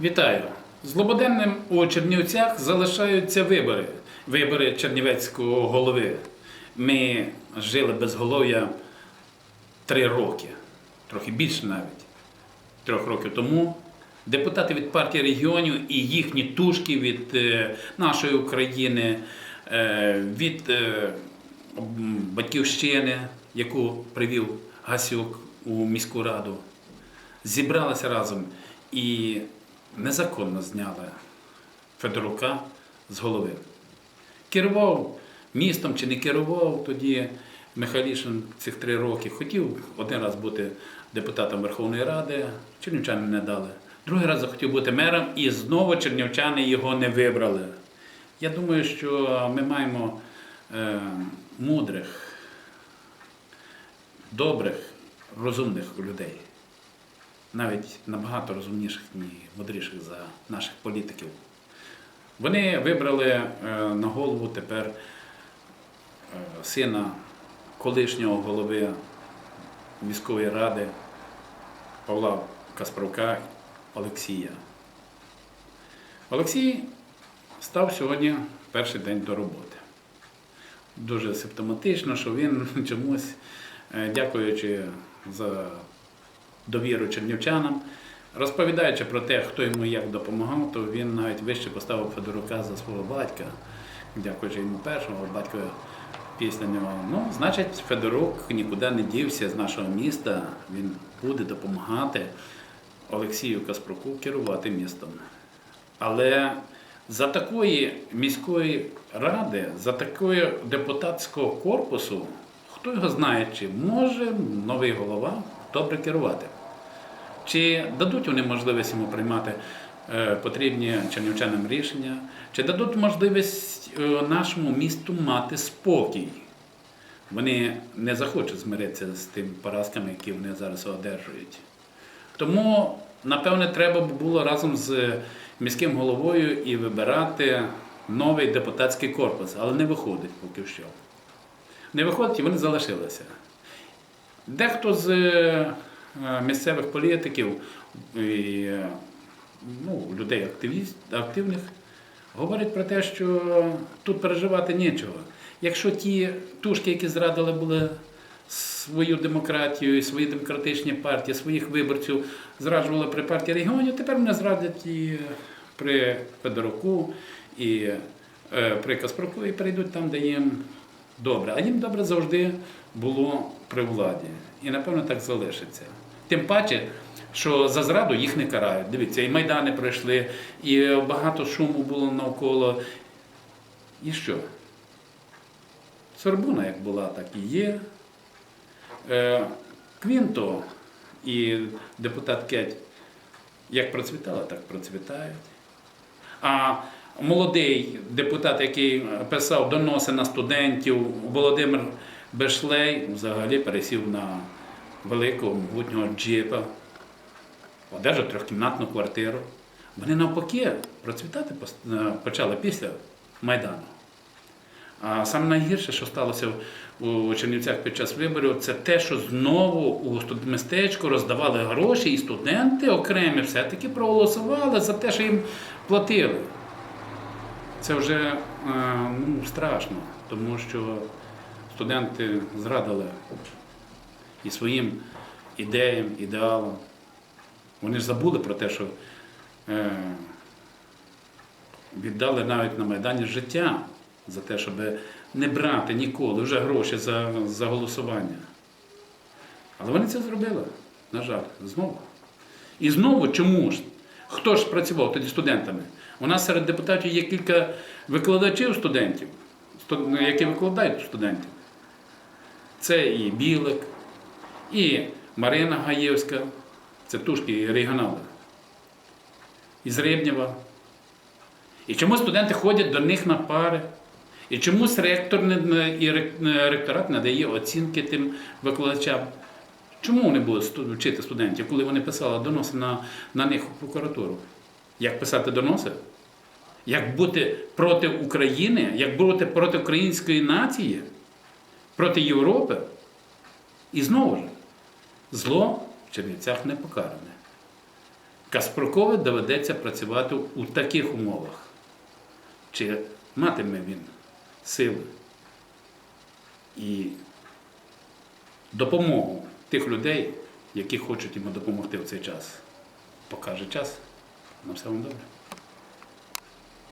Вітаю! Злободенним у Чернівцях залишаються вибори. Вибори Чернівецького голови. Ми жили без голов'я три роки, трохи більше навіть. Трьох років тому депутати від партії регіонів і їхні тушки від е, нашої України, е, від е, батьківщини, яку привів Гасюк у міську раду, зібралися разом і незаконно зняли Федорука з голови. Керував містом чи не керував тоді Михайлішин цих три роки. Хотів один раз бути депутатом Верховної Ради, чернівчани не дали. Другий раз захотів бути мером, і знову чернівчани його не вибрали. Я думаю, що ми маємо е, мудрих, добрих, розумних людей навіть набагато розумніших і мудріших за наших політиків. Вони вибрали е, на голову тепер е, сина колишнього голови міської ради Павла Каспрука Олексія. Олексій став сьогодні перший день до роботи. Дуже симптоматично, що він чомусь, е, дякуючи за довіру чернівчанам. Розповідаючи про те, хто йому як допомагав, то він навіть вище поставив Федорука за свого батька, дякуючи йому першого, батько після нього. Ну, значить, Федорук нікуди не дівся з нашого міста, він буде допомагати Олексію Каспруку керувати містом. Але за такої міської ради, за такої депутатського корпусу, хто його знає, чи може новий голова добре керувати. Чи дадуть вони можливість йому приймати е, потрібні чернівчанам рішення, чи дадуть можливість е, нашому місту мати спокій? Вони не захочуть змиритися з тими поразками, які вони зараз одержують. Тому, напевне, треба було разом з міським головою і вибирати новий депутатський корпус, але не виходить поки що. Не виходить і вони залишилися. Дехто з е, місцевих політиків і е, ну, людей активних говорять про те, що тут переживати нічого. Якщо ті тушки, які зрадили були свою демократію, і свої демократичні партії, своїх виборців зраджували при партії регіонів, тепер вони зрадять і при Федоруку, і е, при Каспруку, і прийдуть там, де їм добре. А їм добре завжди було при владі. І напевно так залишиться. Тим паче, що за зраду їх не карають. Дивіться, і майдани пройшли, і багато шуму було навколо. І що? Сорбуна як була, так і є. Е, Квінто і депутат Кеть як процвітали, так процвітають. А молодий депутат, який писав доноси на студентів, Володимир Бешлей, взагалі пересів на великого могутнього джипа, одержав трьохкімнатну квартиру. Вони навпаки процвітати е, почали після Майдану. А саме найгірше, що сталося у Чернівцях під час виборів, це те, що знову у студмістечку роздавали гроші, і студенти окремі все-таки проголосували за те, що їм платили. Це вже е, ну, страшно, тому що студенти зрадили і своїм ідеям, ідеалам. Вони ж забули про те, що е, віддали навіть на Майдані життя за те, щоб не брати ніколи вже гроші за, за голосування. Але вони це зробили, на жаль, знову. І знову чому ж? Хто ж працював тоді студентами? У нас серед депутатів є кілька викладачів студентів, які викладають студентів. Це і Білик, і Марина Гаєвська, це тушки регіонали, із Рибнєва. І чому студенти ходять до них на пари? І чомусь ректор і ректорат не дає оцінки тим викладачам? Чому вони будуть вчити студентів, коли вони писали доноси на, на них у прокуратуру? Як писати доноси? Як бути проти України, як бути проти української нації, проти Європи? І знову ж, зло в Чернівцях не покаране. Каспрукові доведеться працювати у таких умовах. Чи матиме він сили і допомогу тих людей, які хочуть йому допомогти в цей час, покаже час. На все вам добре.